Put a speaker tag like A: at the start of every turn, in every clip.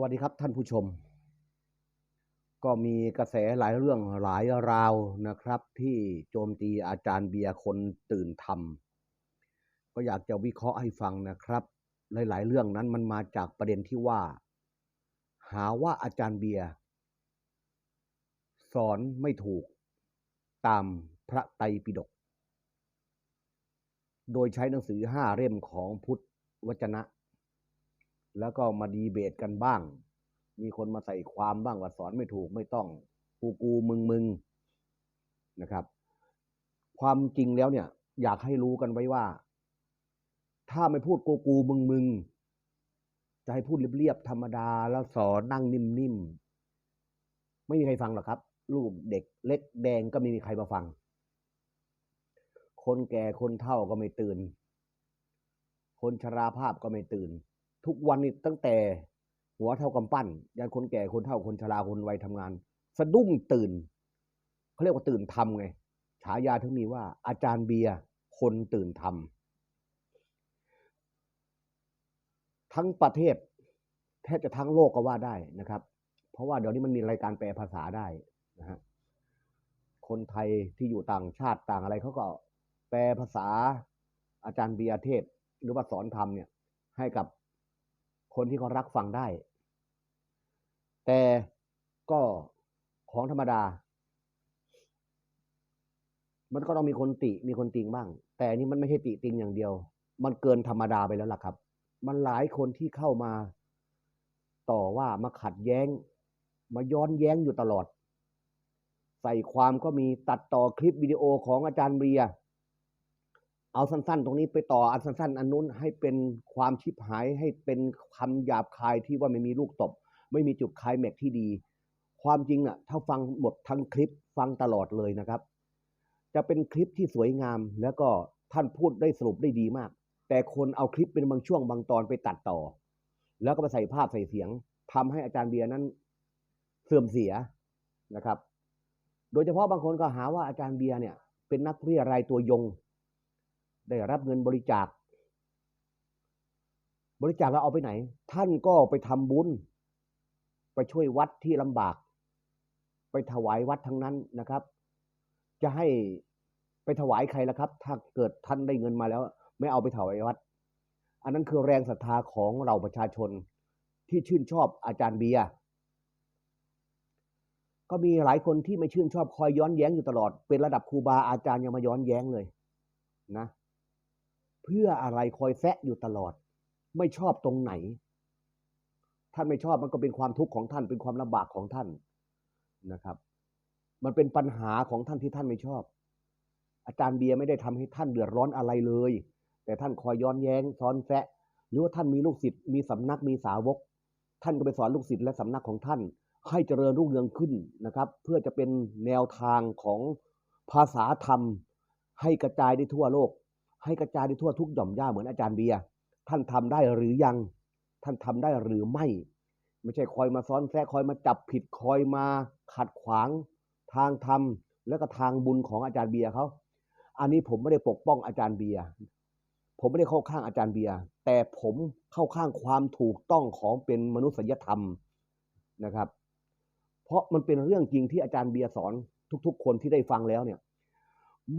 A: วัสดีครับท่านผู้ชม ก็มีกระแสหลายเรื่องหลายราวนะครับ ที่โจมตีอาจารย์เบียร์คนตื่นธรรม ก็อยากจะวิเคราะห์ให้ฟังนะครับ หลาย ๆ เรื่องนั้นมันมาจากประเด็นที่ว่า หาว่าอาจารย์เบียร์สอนไม่ถูกตามพระไตรปิฎกโดยใช้หนังสือห้าเล่มของพุทธวจนะ แล้วก็มาดีเบตกันบ้าง มีคนมาใส่ความบ้างว่าสอนไม่ถูกไม่ต้องกูกูมึงมึงนะครับ ความจริงแล้วเนี่ย อยากให้รู้กันไว้ว่า ถ้าไม่พูดกูกูมึงมึงจะให้พูดเรียบๆธรรมดาแล้วสอนนั่งนิ่มๆไม่มีใครฟังหรอกครับ ลูกเด็กเล็กแดงก็ไม่มีใครมาฟัง คนแก่คนเฒ่าก็ไม่ตื่น คนชราภาพก็ไม่ตื่น ทุกวันนี้ตั้งแต่หัวเท่ากำปั้นยันคนแก่คนเฒ่าคนชราคนวัยทำงาน สะดุ้งตื่นเขาเรียกว่าตื่นทำไงฉายาถึงมีว่า อาจารย์เบียร์คนตื่นทำทั้งประเทศ แทบจะทั้งโลกก็ว่าได้นะครับ เพราะว่าเดี๋ยวนี้มันมีรายการแปลภาษาได้นะฮะคนไทยที่อยู่ต่างชาติต่างอะไรเขาก็แปลภาษาอาจารย์เบียร์เทศ หรือว่าสอนธรรมเนี่ย ให้กับ คนที่เขารักฟังได้ แต่ก็ของธรรมดา มันก็ต้องมีคนติมีคนติงบ้าง แต่นนี้มันไม่ใช่ติติงอย่างเดียว มันเกินธรรมดาไปแล้วล่ะครับ มันหลายคนที่เข้ามาต่อว่ามาขัดแย้ง มาย้อนแย้งอยู่ตลอด ใส่ความก็มีตัดต่อคลิปวิดีโอของอาจารย์เบียร์ เอาสั้น ๆ ตรงนี้ไปต่ออันสั้น ๆ อันนู้นให้เป็นความชิบหายให้เป็นคำหยาบคายที่ว่าไม่มีลูกตบ ไม่มีจุดคลายแม็กที่ดี ความจริงอะถ้าฟังหมดทั้งคลิปฟังตลอดเลยนะครับ จะเป็นคลิปที่สวยงามแล้วก็ท่านพูดได้สรุปได้ดีมาก แต่คนเอาคลิปเป็นบางช่วงบางตอนไปตัดต่อ แล้วก็ไปใส่ภาพใส่เสียงทำให้อาจารย์เบียร์นั้นเสื่อมเสียนะครับ โดยเฉพาะบางคนก็หาว่าอาจารย์เบียร์เนี่ย เป็นนักเรียรายตัวยง ได้รับเงินบริจาค บริจาคแล้วเอาไปไหน ท่านก็ไปทำบุญ ไปช่วยวัดที่ลำบาก ไปถวายวัดทั้งนั้นนะครับ จะให้ไปถวายใครล่ะครับ ถ้าเกิดท่านได้เงินมาแล้ว ไม่เอาไปถวายวัด อันนั้นคือแรงศรัทธาของเราประชาชนที่ชื่นชอบอาจารย์เบียร์ก็มีหลายคนที่ไม่ชื่นชอบคอยย้อนแย้งอยู่ตลอด เป็นระดับครูบาอาจารย์ยังมาย้อนแย้งเลยนะ เพื่ออะไรคอยแซะอยู่ตลอด ไม่ชอบตรงไหน ท่านไม่ชอบมันก็เป็นความทุกข์ของท่านเป็นความลำบากของท่านนะครับ มันเป็นปัญหาของท่านที่ท่านไม่ชอบ อาจารย์เบียร์ไม่ได้ทำให้ท่านเดือดร้อนอะไรเลย แต่ท่านคอยย้อนแย้งซ้อนแซะหรือว่าท่านมีลูกศิษย์มีสำนักมีสาวก ท่านก็ไปสอนลูกศิษย์และสำนักของท่าน ให้เจริญรุ่งเรืองขึ้นนะครับ เพื่อจะเป็นแนวทางของภาษาธรรม ให้กระจายได้ทั่วโลก ให้กระจายได้ทั่วทุกหย่อมย่าเหมือนอาจารย์เบียร์ท่านทำได้หรือยัง ท่านทำได้หรือไม่ ไม่ใช่คอยมาซ้อนแทรกคอยมาจับผิดคอยมาขัดขวางทางธรรมและก็ทางบุญของอาจารย์เบียร์เขาอันนี้ผมไม่ได้ปกป้องอาจารย์เบียร์ผมไม่ได้เข้าข้างอาจารย์เบียร์แต่ผมเข้าข้างความถูกต้องของเป็นมนุษยธรรมนะครับ เพราะมันเป็นเรื่องจริงที่อาจารย์เบียร์สอนทุก ๆ คนที่ได้ฟังแล้วเนี่ย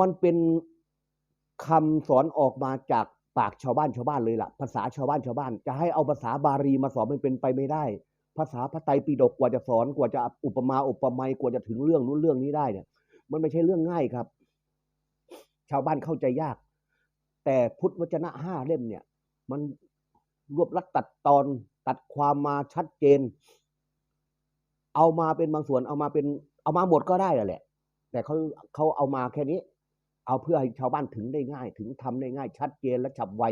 A: มันเป็น คำสอนออกมาจากปากชาวบ้านชาวบ้านเลยล่ะ ภาษาชาวบ้านชาวบ้าน จะให้เอาภาษาบาลีมาสอนมันเป็นไปไม่ได้ ภาษาพระไตรปิฎกกว่าจะสอนกว่าจะอุปมาอุปไมยกว่าจะถึงเรื่องนู้นเรื่องนี้ได้เนี่ย มันไม่ใช่เรื่องง่ายครับ ชาวบ้านเข้าใจยาก แต่พุทธวจนะห้าเล่มเนี่ย มันรวบรัดตัดตอนตัดความมาชัดเจน เอามาเป็นบางส่วนเอามาเป็น เอามาหมดก็ได้แหละ แต่เขาเขาเอามาแค่นี้ เอาเพื่อให้ชาวบ้านถึงได้ง่าย ถึงทำได้ง่าย ชัดเจนและฉับไว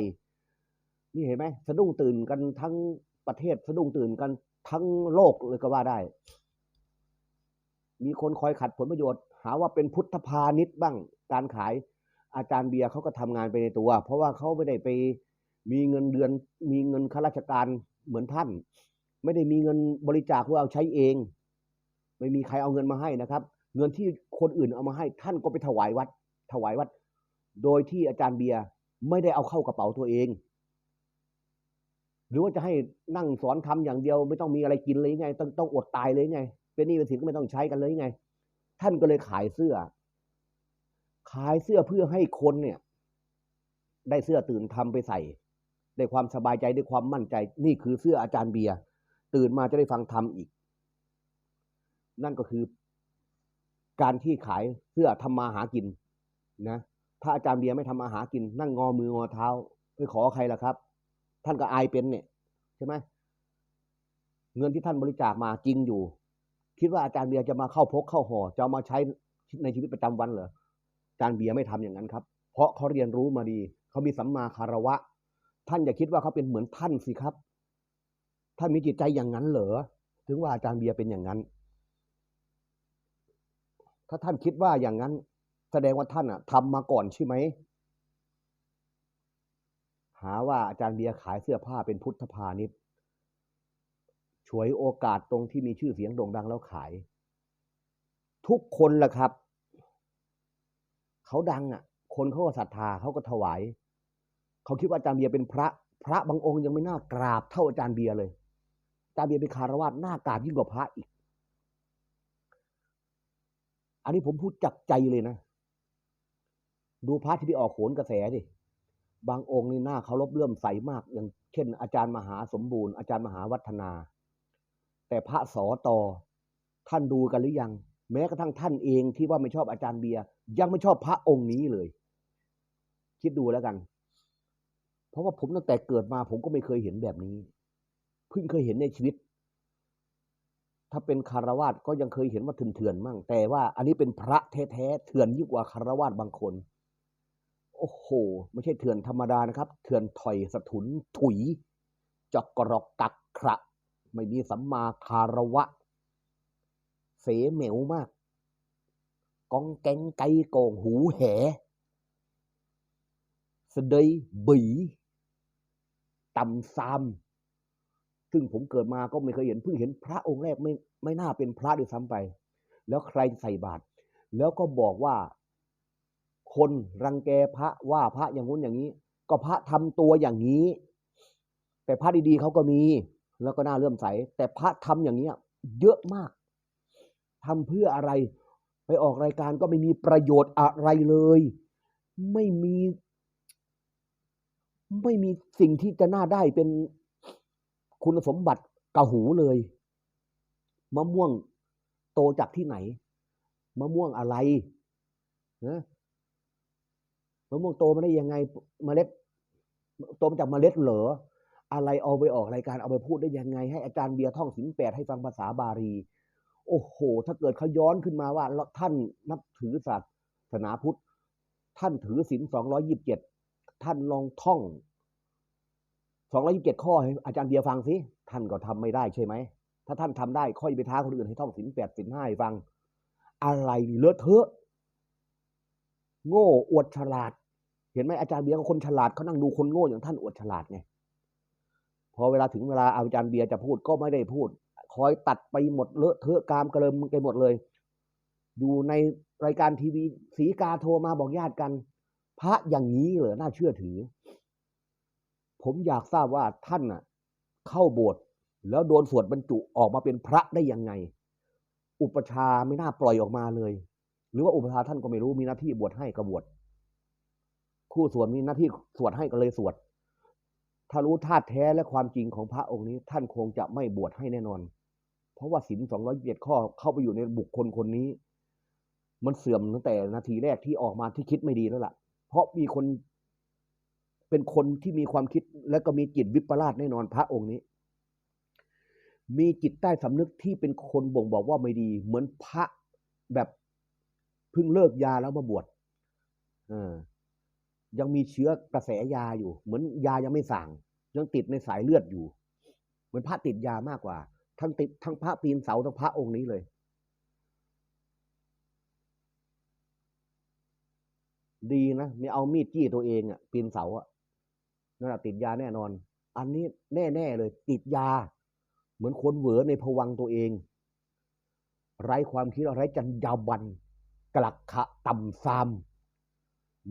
A: นี่เห็นไหมสะดุ้งตื่นกันทั้งประเทศสะดุ้งตื่นกันทั้งโลกเลยก็ว่าได้ มีคนคอยขัดผลประโยชน์ หาว่าเป็นพุทธพาณิชย์บ้างการขาย อาจารย์เบียร์เขาก็ทำงานไปในตัว เพราะว่าเขาไม่ได้ไปมีเงินเดือน มีเงินข้าราชการเหมือนท่าน ไม่ได้มีเงินบริจาคเพื่อเอาใช้เอง ไม่มีใครเอาเงินมาให้นะครับ เงินที่คนอื่นเอามาให้ท่านก็ไปถวายวัด ถวายวัด โดยที่อาจารย์เบียร์ไม่ได้เอาเข้ากระเป๋าตัวเอง หรือว่าจะให้นั่งสอนทำอย่างเดียว ไม่ต้องมีอะไรกินเลยไง ต้องต้องอดตายเลยไง เป็นนี้เป็นสินก็ไม่ต้องใช้กันเลยไง ท่านก็เลยขายเสื้อ ขายเสื้อเพื่อให้คนเนี่ย ได้เสื้อตื่นทำไปใส่ได้ความสบายใจได้ความมั่นใจ นี่คือเสื้ออาจารย์เบียร์ตื่นมาจะได้ฟังธรรมอีก นั่นก็คือการที่ขายเสื้อทำมาหากิน นะถ้าอาจารย์เบียร์ไม่ทำมาหากิน นั่งงอมืองอเท้าไปขอใครล่ะครับ ท่านก็อายเป็นเนี่ยใช่ไหมเงินที่ท่านบริจาคมาจริงอยู่ คิดว่าอาจารย์เบียร์จะมาเข้าพกเข้าห่อจะมาใช้ในชีวิตประจำวันเหรออาจารย์เบียร์ไม่ทำอย่างนั้นครับ เพราะเขาเรียนรู้มาดี เขามีสัมมาคารวะ ท่านอย่าคิดว่าเขาเป็นเหมือนท่านสิครับท่านมีจิตใจอย่างนั้นเหรอถึงว่าอาจารย์เบียร์เป็นอย่างนั้น ถ้าท่านคิดว่าอย่างนั้น สดงว่าท่านอะทำมาก่อนใช่ไหม หาว่าอาจารย์เบียร์ขายเสื้อผ้าเป็นพุทธพาณิชย์ฉวยโอกาสตรงที่มีชื่อเสียงโด่งดังแล้วขาย ทุกคนแหละครับ เขาดังอะ คนเขาก็ศรัทธาเขาก็ถวาย เขาคิดว่าอาจารย์เบียร์เป็นพระ พระบางองค์ยังไม่น่ากราบเท่าอาจารย์เบียร์เลยอาจารย์เบียร์เป็นคารวะน่ากราบยิ่งกว่าพระอีก อันนี้ผมพูดจากใจเลยนะ ดูพระที่ไปออกโขนกระแสดิบางองค์นี่หน้าเคารพเลื่อมใสมาก อย่างเช่น อาจารย์มหาสมบูรณ์อาจารย์มหาวัฒนา แต่พระสอตอท่านดูกันหรือยัง แม้กระทั่งท่านเองที่ว่าไม่ชอบอาจารย์เบียร์ยังไม่ชอบพระองค์นี้เลย คิดดูแล้วกัน เพราะว่าผมตั้งแต่เกิดมาผมก็ไม่เคยเห็นแบบนี้ เพิ่งเคยเห็นในชีวิต ถ้าเป็นคารวาสก็ยังเคยเห็นว่าเถื่อนๆมั่ง แต่ว่าอันนี้เป็นพระแท้ๆเถื่อนยิ่งกว่าคารวาสบางคน โอ้โห ไม่ใช่เถื่อนธรรมดานะครับ เถื่อนถอยสะทุนถุยจอกกรอกกักขระ ไม่มีสัมมาคารวะ เสเหมวมาก กองแกงไกโกงหูแหสเดยบีต่ำซามซึ่งผมเกิดมาก็ไม่เคยเห็นเพิ่งเห็นพระองค์แรกไม่ไม่น่าเป็นพระด้วยซ้ำไป แล้วใครใส่บาตรแล้วก็บอกว่า คนรังแกพระว่าพระอย่างงู้นอย่างนี้ ก็พระทำตัวอย่างนี้ แต่พระดีๆเขาก็มีแล้วก็น่าเลื่อมใส แต่พระทำอย่างนี้เยอะมากทำเพื่ออะไร ไปออกรายการก็ไม่มีประโยชน์อะไรเลย ไม่มี ไม่มีสิ่งที่จะน่าได้เป็นคุณสมบัติกะหูเลยมะม่วงโตจากที่ไหนมะม่วงอะไรนะ มะม่วงโตมาได้ยังไงเมล็ดโตมาจากเมล็ดเหรออะไรเอาไปออกรายการเอาไปพูดได้ยังไง ให้อาจารย์เบียร์ท่องสินแปดให้ฟังภาษาบาลีโอ้โห ถ้าเกิดเขาย้อนขึ้นมาว่าท่านนับถือศาสนาพุทธ ท่านถือศีลสองร้อยิบเจ็ดท่านลองท่องสองร้อยิบเจ็ดข้อให้อาจารย์เบียร์ฟังสิท่านก็ทำไม่ได้ใช่ไหม ถ้าท่านทำได้ค่อยไปท้าคนอื่นให้ท่องศีลแปดศีลห้าให้ฟัง อะไรเลอะเทอะ โง่อวดฉลาด เห็นไหมอาจารย์เบียร์ก็คนฉลาดเขานั่งดูคนโง่อย่างท่านอวดฉลาดไงพอเวลาถึงเวลาอาจารย์เบียร์จะพูดก็ไม่ได้พูด คอยตัดไปหมดเลอะเทอะกามกระเลิมไปหมดเลย อยู่ในรายการทีวีสีกาโทรมาบอกญาติกัน พระอย่างนี้เหรอน่าเชื่อถือ ผมอยากทราบว่าท่านน่ะ เข้าโบสถ์แล้วโดนสวดบรรจุออกมาเป็นพระได้ยังไง อุปชาไม่น่าปล่อยออกมาเลย หรือว่าอุปชาท่านก็ไม่รู้มีหน้าที่บวชให้ก็บวช คู่สวดมีหน้าที่สวดให้ก็เลยสวด ถ้ารู้ธาตุแท้และความจริงของพระองค์นี้ ท่านคงจะไม่บวชให้แน่นอน เพราะว่าศีลสองร้อยเจ็ดข้อเข้าไปอยู่ในบุคคลคนนี้ มันเสื่อมตั้งแต่นาทีแรกที่ออกมาที่คิดไม่ดีแล้วล่ะ เพราะมีคนเป็นคนที่มีความคิดและก็มีจิตวิปลาสแน่นอนพระองค์นี้ มีจิตใต้สำนึกที่เป็นคนบ่งบอกว่าไม่ดี เหมือนพระแบบเพิ่งเลิกยาแล้วมาบวชเออ ยังมีเชื้อกระแสยาอยู่ เหมือนยายังไม่สั่งยังติดในสายเลือดอยู่ เหมือนพระติดยามากกว่า ทั้งติดทั้งพระปีนเสาทั้งพระองค์นี้เลยดีนะไม่เอามีดจี้ตัวเองอะปีนเสาอะนั่นแหะติดยาแน่นอน อันนี้แน่ๆเลย ติดยา เหมือนคนเหวอในผวังตัวเอง ไร้ความคิดไร้จัญญาบันกลักขะต่ำซาม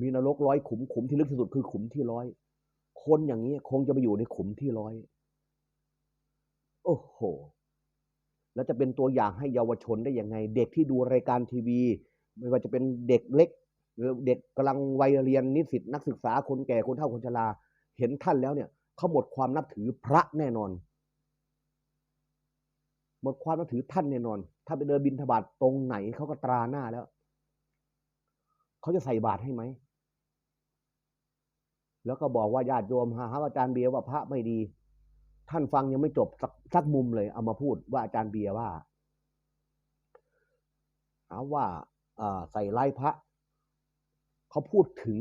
A: มีนรกร้อยขุมขุมที่ลึกที่สุดคือขุมที่ร้อย คนอย่างนี้คงจะไปอยู่ในขุมที่ร้อย โอ้โห แล้วจะเป็นตัวอย่างให้เยาวชนได้ยังไง เด็กที่ดูรายการทีวี ไม่ว่าจะเป็นเด็กเล็ก หรือเด็กกำลังวัยเรียนนิสิตนักศึกษาคนแก่คนเฒ่าคนชรา เห็นท่านแล้วเนี่ยเขาหมดความนับถือพระแน่นอน หมดความนับถือท่านแน่นอน ถ้าไปเดินบินทบาทตรงไหนเขาก็ตราหน้าแล้ว เขาจะใส่บาตรให้ไหม แล้วก็บอกว่าญาติโยมหาอาจารย์เบียร์ว่าพระไม่ดี ท่านฟังยังไม่จบสักสักมุมเลย เอามาพูดว่าอาจารย์เบียร์ว่าหาว่าใส่ไล่พระ เขาพูดถึง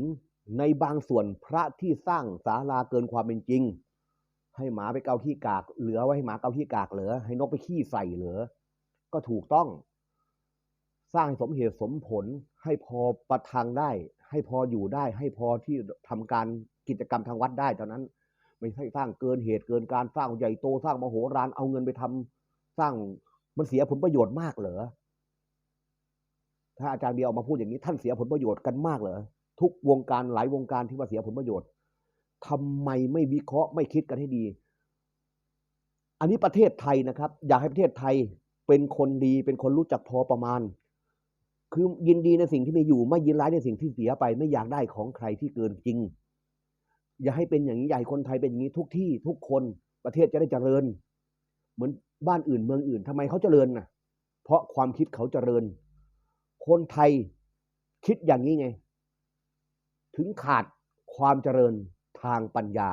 A: ในบางส่วนพระที่สร้างศาลาเกินความเป็นจริง ให้หมาไปเกาขี้กาก เหลือไว้ให้หมาเกาขี้กากเหลือ ให้นกไปขี้ใส่เหลือ ก็ถูกต้อง สร้างสมเหตุสมผลให้พอประทังได้ ให้พออยู่ได้ ให้พอที่ทำการ กิจกรรมทางวัดได้เท่านั้น ไม่ใช่สร้างเกินเหตุเกินการสร้างใหญ่โตสร้างมโหฬารเอาเงินไปทำสร้างมันเสียผลประโยชน์มากเหรอถ้าอาจารย์เบียร์ออกมาพูดอย่างนี้ท่านเสียผลประโยชน์กันมากเหรอทุกวงการหลายวงการที่ว่าเสียผลประโยชน์ทำไมไม่วิเคราะห์ไม่คิดกันให้ดี อันนี้ประเทศไทยนะครับ อยากให้ประเทศไทยเป็นคนดีเป็นคนรู้จักพอประมาณ คือยินดีในสิ่งที่มีอยู่ ไม่ยินร้ายในสิ่งที่เสียไป ไม่อยากได้ของใครที่เกินจริง อย่าให้เป็นอย่างนี้ใหญ่คนไทยเป็นอย่างนี้ทุกที่ทุกคนประเทศจะได้เจริญ เหมือนบ้านอื่นเมืองอื่นทำไมเขาเจริญน่ะ เพราะความคิดเขาเจริญ คนไทยคิดอย่างนี้ไง ถึงขาดความเจริญทางปัญญา